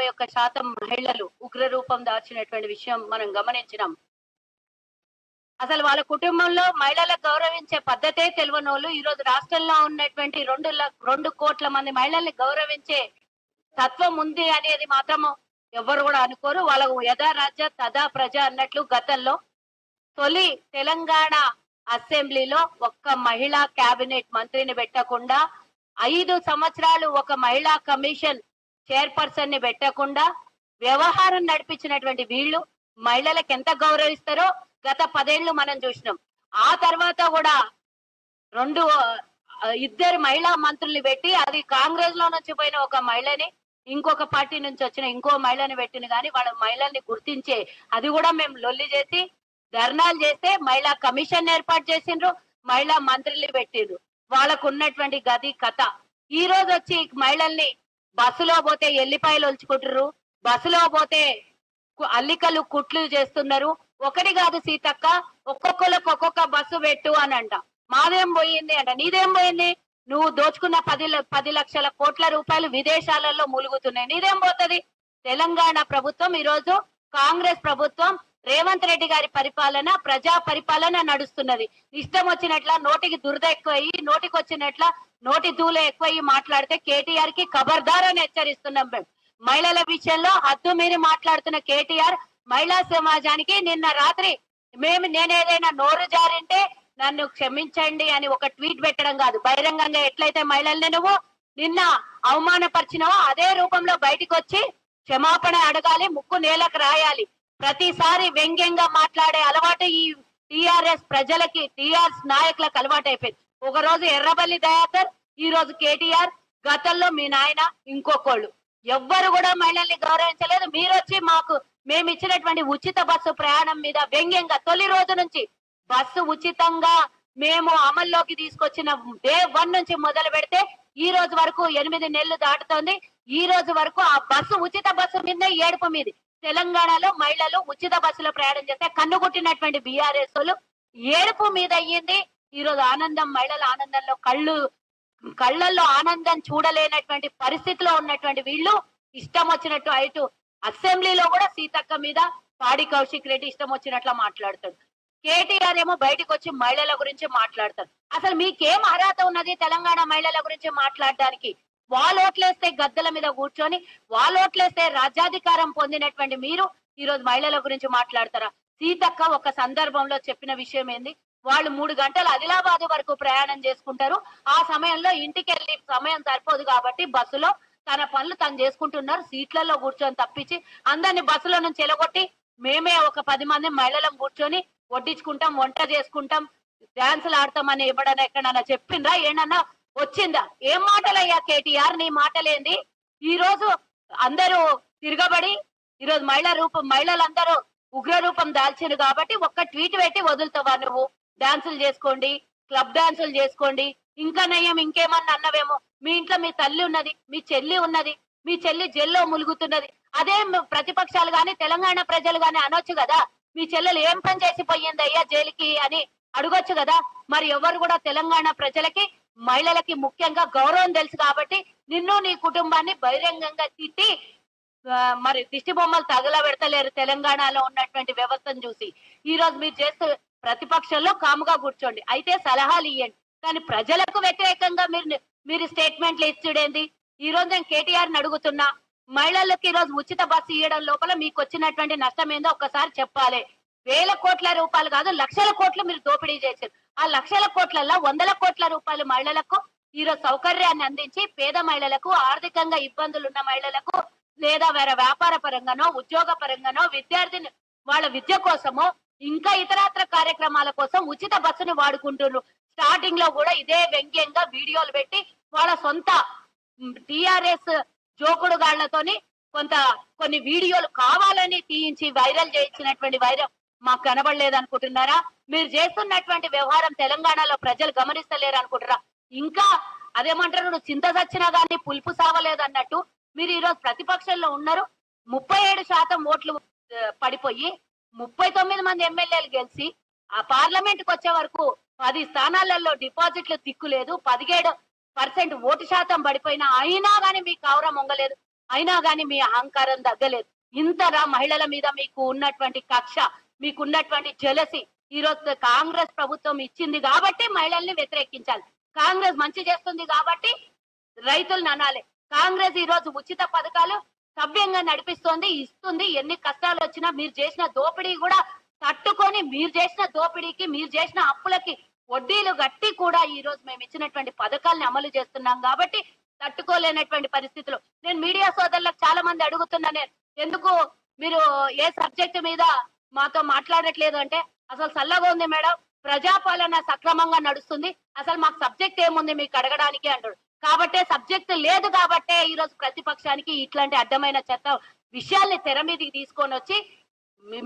యాభై ఒక్క శాతం మహిళలు ఉగ్ర రూపం దాల్చినటువంటి విషయం మనం గమనించినాం. అసలు వాళ్ళ కుటుంబంలో మహిళలకు గౌరవించే పద్ధతే తెలియని వాళ్ళు ఈ రోజు రాష్ట్రంలో ఉన్నటువంటి రెండు రెండు కోట్ల మంది మహిళల్ని గౌరవించే తత్వం ఉంది అనేది మాత్రము ఎవరు కూడా అనుకోరు. వాళ్ళ యథా రాజ్య తదా ప్రజ అన్నట్లు గతంలో తొలి తెలంగాణ అసెంబ్లీలో ఒక్క మహిళా కేబినెట్ మంత్రిని పెట్టకుండా ఐదు సంవత్సరాలు ఒక మహిళా కమిషన్ చైర్పర్సన్ని పెట్టకుండా వ్యవహారం నడిపించినటువంటి వీళ్ళు మహిళలకు ఎంత గౌరవిస్తారో గత పదేళ్ళు మనం చూసినాం. ఆ తర్వాత కూడా రెండు ఇద్దరు మహిళా మంత్రుల్ని పెట్టి అది కాంగ్రెస్లో నుంచి పోయిన ఒక మహిళని ఇంకొక పార్టీ నుంచి వచ్చిన ఇంకో మహిళని పెట్టిన కానీ వాళ్ళ మహిళల్ని గుర్తించే అది కూడా మేము లొల్లి చేసి ధర్నాలు చేస్తే మహిళా కమిషన్ ఏర్పాటు చేసిండ్రు మహిళా మంత్రుల్ని పెట్టిండ్రు. వాళ్ళకు ఉన్నటువంటి గది కథ. ఈ రోజు వచ్చి మహిళల్ని బస్సులో పోతే ఎల్లిపాయలు ఒలుచుకుంటారు బస్సులో పోతే కు- అల్లికలు కుట్లు చేస్తున్నారు. ఒకటి కాదు సీతక్క ఒక్కొక్కరికి ఒక్కొక్క బస్సు పెట్టు అని అంట మాదేం పోయింది అంట. నీదేం పోయింది? నువ్వు దోచుకున్న పది ల- పది లక్షల కోట్ల రూపాయలు విదేశాలలో మూలుగుతున్నాయి. నీదేం పోతుంది? తెలంగాణ ప్రభుత్వం ఈరోజు కాంగ్రెస్ ప్రభుత్వం రేవంత్ రెడ్డి గారి పరిపాలన ప్రజా పరిపాలన నడుస్తున్నది. ఇష్టం వచ్చినట్ల నోటికి దురద ఎక్కువయ్యి నోటికి వచ్చినట్ల నోటి దూల ఎక్కువయ్యి మాట్లాడితే కేటీఆర్కి ఖబర్దార్ అని హెచ్చరిస్తున్నాం మేము. మహిళల విషయంలో హద్దు మీరి మాట్లాడుతున్న కేటీఆర్ మహిళా సమాజానికి నిన్న రాత్రి మేము నేనేదైనా నోరు జారింటే నన్ను క్షమించండి అని ఒక ట్వీట్ పెట్టడం కాదు. బహిరంగంగా ఎట్లయితే మహిళల్ని నువ్వు నిన్న అవమానపరిచినావో అదే రూపంలో బయటకు వచ్చి క్షమాపణ అడగాలి ముక్కు నేలకు రాయాలి. ప్రతిసారి వ్యంగ్యంగా మాట్లాడే అలవాటు ఈ టిఆర్ఎస్ ప్రజలకి టిఆర్ఎస్ నాయకులకు అలవాటు అయిపోయింది ఒక రోజు ఎర్రబల్లి దయాకర్ ఈ రోజు కేటీఆర్ గతంలో మీ నాయన ఇంకొకళ్ళు. ఎవ్వరు కూడా మహిళల్ని గౌరవించలేదు. మీరు వచ్చి మాకు మేము ఇచ్చినటువంటి ఉచిత బస్సు ప్రయాణం మీద వ్యంగ్యంగా తొలి రోజు నుంచి బస్సు ఉచితంగా మేము అమల్లోకి తీసుకొచ్చిన డే వన్ నుంచి మొదలు పెడితే ఈ రోజు వరకు ఎనిమిది నెలలు దాటుతోంది. ఈ రోజు వరకు ఆ బస్సు ఉచిత బస్సు మీదే ఏడుపు మీది. తెలంగాణలో మహిళలు ఉచిత బస్సులో ప్రయాణం చేస్తే కన్నుగుట్టినటువంటి బీఆర్ఎస్ వాళ్ళు ఏడుపు మీద అయ్యింది. ఈరోజు ఆనందం మహిళల ఆనందంలో కళ్ళు కళ్ళల్లో ఆనందం చూడలేనటువంటి పరిస్థితిలో ఉన్నటువంటి వీళ్ళు. ఇష్టం వచ్చినట్టు అటు అసెంబ్లీలో కూడా సీతక్క మీద పాడి కౌశిక్ రెడ్డి ఇష్టం వచ్చినట్లు మాట్లాడుతాడు. కేటీఆర్ ఏమో బయటకు వచ్చి మహిళల గురించి మాట్లాడతారు అసలు మీకేం అర్హత ఉన్నది తెలంగాణ మహిళల గురించి మాట్లాడడానికి? వాళ్ళు ఓట్లేస్తే గద్దెల మీద కూర్చొని వాళ్ళు ఓట్లేస్తే రాజ్యాధికారం పొందినటువంటి మీరు ఈ రోజు మహిళల గురించి మాట్లాడతారా? సీతక్క ఒక సందర్భంలో చెప్పిన విషయం ఏంది? వాళ్ళు మూడు గంటలు ఆదిలాబాద్ వరకు ప్రయాణం చేసుకుంటారు. ఆ సమయంలో ఇంటికి వెళ్ళి సమయం సరిపోదు కాబట్టి బస్సులో తన పనులు తను చేసుకుంటున్నారు. సీట్లలో కూర్చొని తప్పించి అందరిని బస్సులో నుంచి ఎలగొట్టి మేమే ఒక పది మంది మహిళలం కూర్చొని వడ్డించుకుంటాం వంట చేసుకుంటాం డాన్సులు ఆడతామని ఎవడన్నా ఎక్కడన్నా చెప్పిండ్రా ఏంటన్నా? వచ్చిందా? ఏం మాటలయ్యా కేటీఆర్? నీ మాటలేంది? ఈ రోజు అందరూ తిరగబడి ఈరోజు రోజు మహిళా రూపం మహిళలందరూ ఉగ్ర రూపం దాల్చింది కాబట్టి ఒక్క ట్వీట్ పెట్టి వదులుతావా నువ్వు? డాన్సులు చేసుకోండి క్లబ్ డాన్సులు చేసుకోండి. ఇంకా నయ్యం ఇంకేమన్నా అన్నవేమో? మీ ఇంట్లో మీ తల్లి ఉన్నది మీ చెల్లి ఉన్నది మీ చెల్లి జైల్లో ములుగుతున్నది. అదే ప్రతిపక్షాలు గాని తెలంగాణ ప్రజలు గాని అనొచ్చు కదా? మీ చెల్లెలు ఏం పని చేసి పోయింది అయ్యా జైలుకి అని అడగొచ్చు కదా? మరి ఎవరు కూడా తెలంగాణ ప్రజలకి మహిళలకి ముఖ్యంగా గౌరవం తెలుసు కాబట్టి నిన్ను నీ కుటుంబాన్ని బహిరంగంగా తిట్టి మరి దిష్టి బొమ్మలు తగలబెడతలేరు తెలంగాణలో ఉన్నటువంటి వ్యవస్థను చూసి. ఈ రోజు మీరు చేస్తూ ప్రతిపక్షంలో కాముగా కూర్చోండి. అయితే సలహాలు ఇవ్వండి కానీ ప్రజలకు వ్యతిరేకంగా మీరు మీరు స్టేట్మెంట్లు ఇచ్చుడేంది? ఈ రోజు నేను కేటీఆర్ అడుగుతున్నా మహిళలకు ఈ రోజు ఉచిత బస్సు ఇవ్వడం లోపల మీకు వచ్చినటువంటి నష్టం ఏందో ఒక్కసారి చెప్పాలి. వేల కోట్ల రూపాయలు కాదు లక్షల కోట్లు మీరు దోపిడీ చేశారు. ఆ లక్షల కోట్లలో వందల కోట్ల రూపాయలు మహిళలకు ఈరోజు సౌకర్యాన్ని అందించి పేద మహిళలకు ఆర్థికంగా ఇబ్బందులు ఉన్న మహిళలకు లేదా వేరే వ్యాపార పరంగానో ఉద్యోగ పరంగానో విద్యార్థిని వాళ్ళ విద్య కోసమో ఇంకా ఇతరత్ర కార్యక్రమాల కోసం ఉచిత బస్సుని వాడుకుంటున్నారు. స్టార్టింగ్లో కూడా ఇదే వ్యంగ్యంగా వీడియోలు పెట్టి వాళ్ళ సొంత టిఆర్ఎస్ జోకుడుగాళ్ళతోని కొంత కొన్ని వీడియోలు కావాలని తీయించి వైరల్ చేయించినటువంటి వైరల్ మాకు కనబడలేదు అనుకుంటున్నారా మీరు చేస్తున్నటువంటి వ్యవహారం తెలంగాణలో ప్రజలు గమనిస్తలేరు అనుకుంటారా ఇంకా అదేమంటారు నువ్వు చింత సచ్చినా గానీ పులుపు సావలేదు అన్నట్టు మీరు ఈరోజు ప్రతిపక్షంలో ఉన్నారు. ముప్పై ఏడు శాతం ఓట్లు పడిపోయి ముప్పై తొమ్మిది మంది ఎమ్మెల్యేలు గెలిచి ఆ పార్లమెంట్కి వచ్చే వరకు పది స్థానాలలో డిపాజిట్లు తిక్కులేదు పదిహేడు పర్సెంట్ ఓటు శాతం పడిపోయినా అయినా కానీ మీకు కౌరం మొంగలేదు. అయినా కానీ మీ అహంకారం తగ్గలేదు. ఇంతరా మహిళల మీద మీకు ఉన్నటువంటి కక్ష మీకున్నటువంటి జలసి ఈ రోజు కాంగ్రెస్ ప్రభుత్వం ఇచ్చింది కాబట్టి మహిళల్ని వ్యతిరేకించాలి. కాంగ్రెస్ మంచి చేస్తుంది కాబట్టి రైతులను అనాలి. కాంగ్రెస్ ఈ రోజు ఉచిత పథకాలు సవ్యంగా నడిపిస్తోంది ఇస్తుంది. ఎన్ని కష్టాలు వచ్చినా మీరు చేసిన దోపిడీ కూడా తట్టుకొని మీరు చేసిన దోపిడీకి మీరు చేసిన అప్పులకి వడ్డీలు గట్టి కూడా ఈ రోజు మేము ఇచ్చినటువంటి పథకాలను అమలు చేస్తున్నాం కాబట్టి తట్టుకోలేనటువంటి పరిస్థితులు. నేను మీడియా సోదరులకు చాలా మంది అడుగుతున్నా నేను ఎందుకు మీరు ఏ సబ్జెక్ట్ మీద మాతో మాట్లాడట్లేదు అంటే అసలు చల్లగా ఉంది మేడం. ప్రజాపాలన సక్రమంగా నడుస్తుంది. అసలు మాకు సబ్జెక్ట్ ఏముంది మీకు అడగడానికి అంటాడు కాబట్టే సబ్జెక్ట్ లేదు కాబట్టే ఈరోజు ప్రతిపక్షానికి ఇట్లాంటి అడ్డమైన చెత్త విషయాల్ని తెర మీదకి తీసుకొని వచ్చి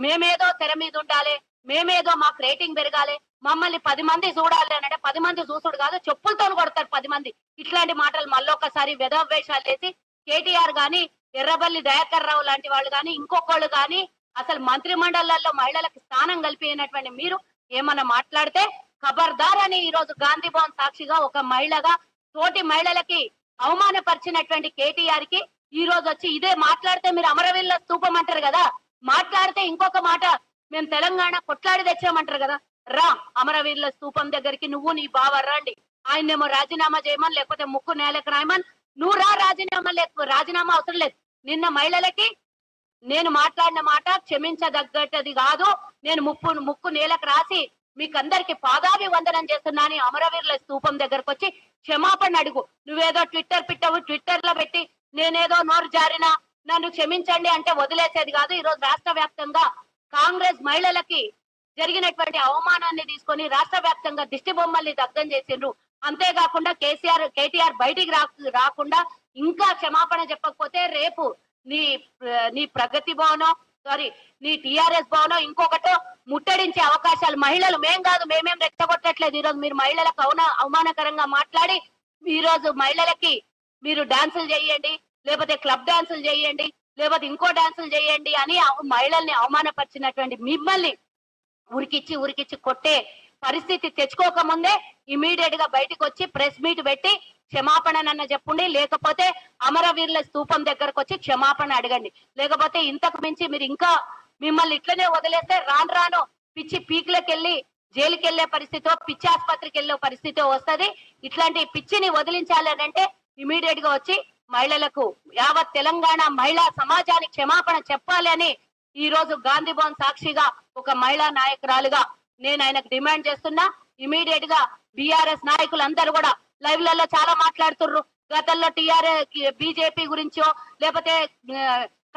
మేమేదో తెర మీద ఉండాలి మేమేదో మాకు రేటింగ్ పెరగాలి మమ్మల్ని పది మంది చూడాలి అని అంటే పది మంది చూసుడు కాదు చెప్పులతో కొడతారు పది మంది. ఇట్లాంటి మాటలు మళ్ళొకసారి వేషాలు వేసి కేటీఆర్ గాని ఎర్రబల్లి దయాకర్ రావు లాంటి వాళ్ళు గాని ఇంకొకళ్ళు గాని అసలు మంత్రి మండలాల్లో మహిళలకు స్థానం కల్పినటువంటి మీరు ఏమన్నా మాట్లాడితే ఖబర్దార్ అని ఈ రోజు గాంధీ భవన్ సాక్షిగా ఒక మహిళగా తోటి మహిళలకి అవమానపరిచినటువంటి కేటీఆర్కి ఈ రోజు వచ్చి ఇదే మాట్లాడితే మీరు అమరవీరుల స్థూపం అంటారు కదా? మాట్లాడితే ఇంకొక మాట మేము తెలంగాణ కొట్లాడి తెచ్చామంటారు కదా? రా అమరవీరుల స్థూపం దగ్గరికి నువ్వు నీ బావ రండి. ఆయనేమో రాజీనామా చేయమని లేకపోతే ముక్కు నేలకు రాయమని నువ్వు రా రాజీనామా లేక రాజీనామా అవసరం లేదు. నిన్న మహిళలకి నేను మాట్లాడిన మాట క్షమించదగ్గటది కాదు. నేను ముప్పు ముక్కు నేలకు రాసి మీకందరికి పాదాభి వందనం చేస్తున్నాను అమరవీరుల స్తూపం దగ్గరకు వచ్చి క్షమాపణ అడుగు. నువ్వేదో ట్విట్టర్ పెట్టవు ట్విట్టర్లో పెట్టి నేనేదో నోరు జారినా నన్ను క్షమించండి అంటే వదిలేసేది కాదు. ఈరోజు రాష్ట్ర వ్యాప్తంగా కాంగ్రెస్ మహిళలకి జరిగినటువంటి అవమానాన్ని తీసుకొని రాష్ట్ర వ్యాప్తంగా దిష్టి బొమ్మల్ని దగ్ధం చేసిండ్రు. అంతేకాకుండా కేసీఆర్ కేటీఆర్ బయటికి రాకుండా ఇంకా క్షమాపణ చెప్పకపోతే రేపు నీ నీ ప్రగతి భవనం సారీ నీ టిఆర్ఎస్ భవనం ఇంకొకటో ముట్టడించే అవకాశాలు మహిళలు మేం కాదు మేమేం రెచ్చగొట్టట్లేదు. ఈరోజు మీరు మహిళలకు అవున అవమానకరంగా మాట్లాడి ఈరోజు మహిళలకి మీరు డాన్సులు చేయండి లేకపోతే క్లబ్ డాన్సులు చేయండి లేకపోతే ఇంకో డాన్సులు చేయండి అని మహిళల్ని అవమానపరిచినటువంటి మిమ్మల్ని ఉరికిచ్చి ఉరికిచ్చి కొట్టే పరిస్థితి తెచ్చుకోక ముందే ఇమీడియట్గా బయటకు వచ్చి ప్రెస్ మీట్ పెట్టి క్షమాపణనన్న చెప్పండి లేకపోతే అమరవీరుల స్తూపం దగ్గరకు వచ్చి క్షమాపణ అడగండి. లేకపోతే ఇంతకు మించి మీరు ఇంకా మిమ్మల్ని ఇట్లనే వదిలేస్తే రాను రాను పిచ్చి పీక్లకి వెళ్ళి జైలుకి వెళ్ళే పరిస్థితి పిచ్చి ఆసుపత్రికి వెళ్ళే పరిస్థితి వస్తది. ఇట్లాంటి పిచ్చిని వదిలించాలి అని అంటే ఇమీడియట్గా వచ్చి మహిళలకు యావత్ తెలంగాణ మహిళా సమాజానికి క్షమాపణ చెప్పాలి అని ఈ రోజు గాంధీ భవన్ సాక్షిగా ఒక మహిళా నాయకురాలుగా నేను ఆయనకు డిమాండ్ చేస్తున్నా ఇమీడియట్గా బీఆర్ఎస్ నాయకులందరూ కూడా లైవ్లలో చాలా మాట్లాడుతుర్రు. గతంలో టీఆర్ఎస్ బీజేపీ గురించో లేకపోతే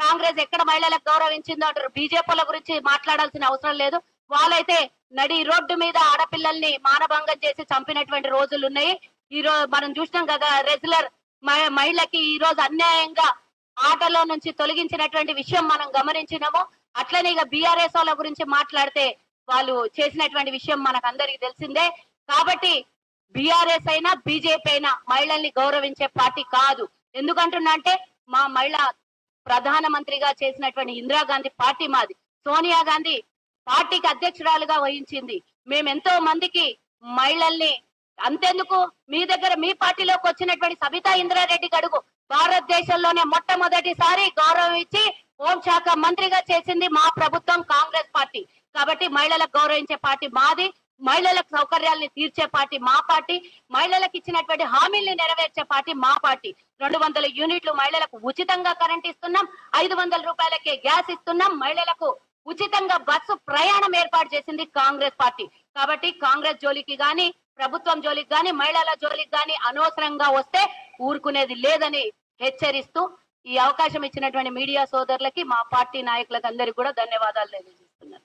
కాంగ్రెస్ ఎక్కడ మహిళలకు గౌరవించిందో అంటారు. బీజేపీల గురించి మాట్లాడాల్సిన అవసరం లేదు. వాళ్ళైతే నడి రోడ్డు మీద ఆడపిల్లల్ని మానభంగం చేసి చంపినటువంటి రోజులు ఉన్నాయి. ఈ రోజు మనం చూసినాం కదా రెగ్యులర్ మహిళకి ఈ రోజు అన్యాయంగా ఆటలో నుంచి తొలగించినటువంటి విషయం మనం గమనించినాము. అట్లనే ఇక బీఆర్ఎస్ వాళ్ళ గురించి మాట్లాడితే వాళ్ళు చేసినటువంటి విషయం మనకు అందరికి తెలిసిందే. కాబట్టి బీఆర్ఎస్ అయినా బీజేపీ అయినా మహిళల్ని గౌరవించే పార్టీ కాదు. ఎందుకంటున్నా అంటే మా మహిళ ప్రధానమంత్రిగా చేసినటువంటి ఇందిరాగాంధీ పార్టీ మాది. సోనియా గాంధీ పార్టీకి అధ్యక్షురాలుగా వహించింది. మేమెంతో మందికి మహిళల్ని అంతెందుకు? మీ దగ్గర మీ పార్టీలోకి వచ్చినటువంటి సబితా ఇంద్రారెడ్డి గడుగు భారతదేశంలోనే మొట్టమొదటిసారి గౌరవం ఇచ్చి హోంశాఖ మంత్రిగా చేసింది మా ప్రభుత్వం కాంగ్రెస్ పార్టీ. కాబట్టి మహిళలకు గౌరవించే పార్టీ మాది మహిళలకు సౌకర్యాల్ని తీర్చే పార్టీ మా పార్టీ మహిళలకు ఇచ్చినటువంటి హామీల్ని నెరవేర్చే పార్టీ మా పార్టీ. రెండు వందల యూనిట్లు మహిళలకు ఉచితంగా కరెంట్ ఇస్తున్నాం ఐదు వందల రూపాయలకే గ్యాస్ ఇస్తున్నాం మహిళలకు ఉచితంగా బస్సు ప్రయాణం ఏర్పాటు చేసింది కాంగ్రెస్ పార్టీ. కాబట్టి కాంగ్రెస్ జోలికి గాని ప్రభుత్వం జోలికి గాని మహిళల జోలికి గాని అనవసరంగా వస్తే ఊరుకునేది లేదని హెచ్చరిస్తూ ఈ అవకాశం ఇచ్చినటువంటి మీడియా సోదరులకి మా పార్టీ నాయకులకు అందరికీ కూడా ధన్యవాదాలు తెలియజేస్తున్నారు